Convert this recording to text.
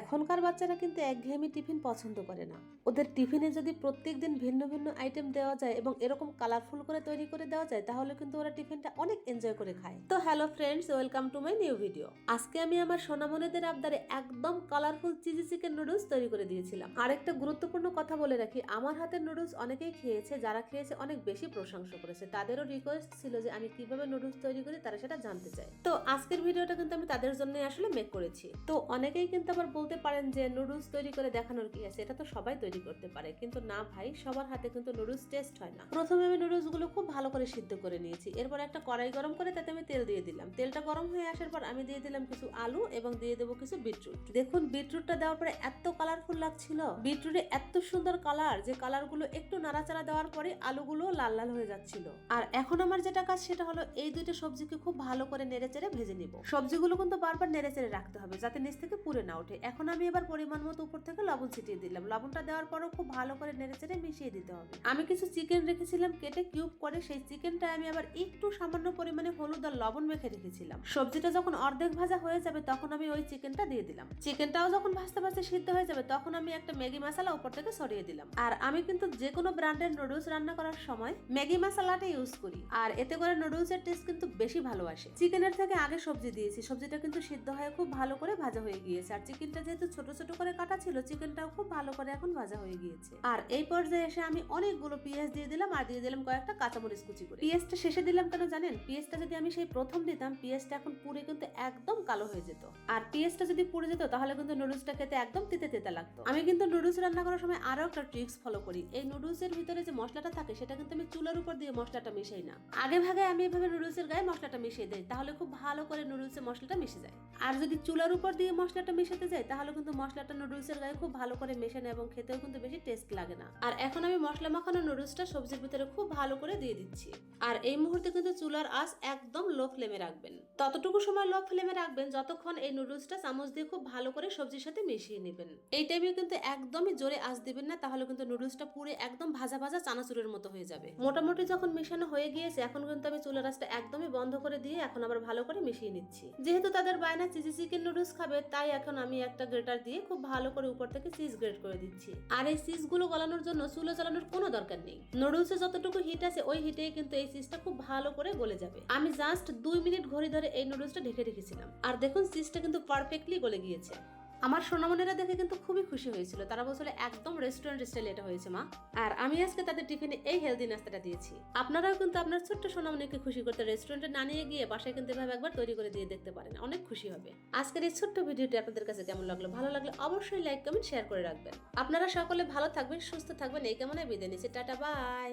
এখনকার বাচ্চারা কিন্তু একঘেয়েমি টিফিন পছন্দ করে না। ওদের টিফিনে যদি প্রত্যেক দিন ভিন্ন ভিন্ন আইটেম দেওয়া যায় এবং এরকম কালারফুল করে তৈরি করে দেওয়া যায়, তাহলে কিন্তু ওরা টিফিনটা অনেক এনজয় করে খায়। তো hello friends welcome to my new video আজকে আমি আমার সোনামনেদের আবদারে একদম কালারফুল চিজি চিকেন নুডলস তৈরি করে দিয়েছিলাম। আর একটা গুরুত্বপূর্ণ কথা বলে রাখি, আমার হাতের নুডলস অনেকেই খেয়েছে, যারা খেয়েছে অনেক বেশি প্রশংসা করেছে। তাদেরও রিকোয়েস্ট ছিল যে আমি কীভাবে নুডলস তৈরি করি, তারা সেটা জানতে চায়। তো আজকের ভিডিওটা কিন্তু আমি তাদের জন্য আসলে মেক করেছি। তো অনেকেই কিন্তু আবার বলতে পারেন যে নুডলস তৈরি করে দেখানোর কি আছে? এটা তো সবাই তৈরি করতে পারে। কিন্তু না ভাই, সবার হাতে কিন্তু নুডলস টেস্ট হয় না। প্রথমে আমি নুডলসগুলো খুব ভালো করে সিদ্ধ করে নিয়েছি। এরপর একটা কড়াই গরম করে তাতে আমি তেল দিয়ে দিলাম। তেলটা গরম হয়ে আসার পর আমি দিয়ে দিলাম কিছু আলু এবং দিয়ে দেবো কিছু বিটরুট দেখুন বিটরুটটা দেওয়ার পরে এত কালারফুল লাগছিল। বিটরুটে এত সুন্দর কালার যে কালারগুলো একটু নাড়াচাড়া দেওয়ার পরে আলুগুলো লাল লাল হয়ে যাচ্ছিল। আর এখন আমার যেটা কাজ সেটা হলো এই দুইটা সবজিকে খুব ভালো করে নেড়ে চেড়ে ভেজে নিব। সবজিগুলো কিন্তু বারবার নেড়ে চেড়ে রাখতে হবে যাতে নিচ থেকে পুড়ে না ওঠে। এখন আমি এবার পরিমাণ মতো উপর থেকে লবণ ছিটিয়ে দিলাম। লবণটা দেওয়ার পরও খুব ভালো করে নেড়ে চেড়ে মিশিয়ে দিতে হবে। আমি কিছু চিকেন রেখেছিলাম, কেটে কিউব করে সেই চিকেনটা আমি আবার একটু সামান্য পরিমাণে হলুদ আর লবণ মেখে রেখেছিলাম। সবজিটা যখন অর্ধেক ভাজা হয়ে যাবে তখন আমি ওই চিকেনটা দিয়ে দিলাম। চিকেনটাও যখন ভাজতে ভাজতে সিদ্ধ হয়ে যাবে তখন আমি একটা ম্যাগি মশলা উপর থেকে সরিয়ে দিলাম। আর আমি কিন্তু যে কোনো ব্র্যান্ডের নুডলস রান্না করার সময় ম্যাগি মশলাটা ইউজ করি। আর এতে করে নুডলস এর টেস্ট কিন্তু বেশি ভালো আসে। চিকেনের থেকে আগে সবজি দিয়েছি, সবজিটা কিন্তু সিদ্ধ হয়ে খুব ভালো করে ভাজা হয়ে গিয়েছে। আর চিকেনটা যেহেতু ছোট ছোট করে কাটা ছিল চিকেনটাও খুব ভালো করে এখন ভাজা হয়ে গিয়েছে। আর এই পর্যায়ে এসে আমি অনেকগুলো পেঁয়াজ দিয়ে দিলাম আর দিয়ে দিলাম কয়েকটা কাঁচামরিচ কুচি করে। পেঁয়াজটা শেষে দিলাম কেন জানেন? পেঁয়াজটা যদি আমি সেই প্রথম দিতাম পেঁয়াজটা এখন পুড়ে কিন্তু একদম কালো হয়ে যেত। আর পেঁয়াজটা যদি পুড়ে যেত তাহলে কিন্তু নুডলসটা খেতে একদম তেতে তিতে লাগতো। আমি কিন্তু নুডলস রান্না করার সময় আরও একটা ট্রিক্স ফলো করি। এই নুডলস এর ভিতরে যে মশলাটা থাকে সেটা কিন্তু আমি চুলার উপর দিয়ে মশলাটা মিশাই না। আগে ভাগে আমি এভাবে নুডলস এর গায়ে মশলাটা মিশিয়ে দেই তাহলে খুব ভালো করে নুডলস এর মশলাটা মিশে যায়। আর যদি চুলার উপর দিয়ে মশলাটা মিশাতে যাই তাহলে কিন্তু মশলাটা নুডলস এর গায়ে খুব ভালো করে মেশে নেয় এবং খেতেও কিন্তু বেশি টেস্ট লাগে না। আর এখন আমি মশলা মাখানো নুডলসটা সবজির ভিতরে খুব ভালো করে দিয়ে দিচ্ছি। আর এই মুহূর্তে কিন্তু চুলার আঁচ একদম লো ফ্লেমে রাখবেন। ততটুকু সময় লো ফ্লেমে রাখবেন যতক্ষণ এই নুডলসটা চামচ দিয়ে খুব ভালো করে সবজির সাথে মিশিয়ে নেবেন। এই টাইমে কিন্তু একদমই জোরে আঁচ দিবেন না, তাহলে কিন্তু নুডলসটা পুরো একদম ভাজা ভাজা চানাচুরের মতো হয়ে যাবে। মোটামুটি যখন মেশানো হয়ে গিয়েছে, এখন কিন্তু আমি চুলার আঁচটা একদমই বন্ধ করে দিয়ে এখন আবার ভালো করে মিশিয়ে নিচ্ছি। যেহেতু তাদের বায়না চিজি চিকেন নুডলস খাবে, তাই এখন আমি একটা গ্রেটার দিয়ে খুব ভালো করে উপর থেকে চিজ গ্রেট করে দিচ্ছি। আর এই চিজগুলো গলানোর জন্য চুলো জ্বালানোর কোনো দরকার নেই। নুডলস নুডলসে যতটুকু হিট আছে, ওই হিটে কিন্তু এই চিজটা খুব ভালো করে গলে যাবে। আমি জাস্ট দুই মিনিট ঘড়ি ধরে এই নুডলস টা ঢেকে রেখেছিলাম। আর দেখুন চিজটা কিন্তু পারফেক্টলি গলে গিয়েছে। আমার সোনামনেরা দেখে কিন্তু খুবই খুশি হয়েছিল। তারা বলছিল, একদম রেস্টুরেন্ট স্টাইল এটা হয়েছে, মা। আর আমি আজকে তাদের টিফিনে এই হেলদি নাস্তাটা দিয়েছি। আপনারাও কিন্তু আপনার ছোট্ট সোনামনিকে খুশি করতে রেস্টুরেন্টে না নিয়ে গিয়ে বাসায় কিন্তু এভাবে একবার তৈরি করে দিয়ে দেখতে পারেন। অনেক খুশি হবে। আজকের এই ছোট্ট ভিডিওটি আপনাদের কাছে কেমন লাগল? ভালো লাগলে অবশ্যই লাইক কমেন্ট শেয়ার করে রাখবেন। আপনারা সকলে ভালো থাকবেন, সুস্থ থাকবেন। এই কেমন বিদায় নিচ্ছি। Tata bye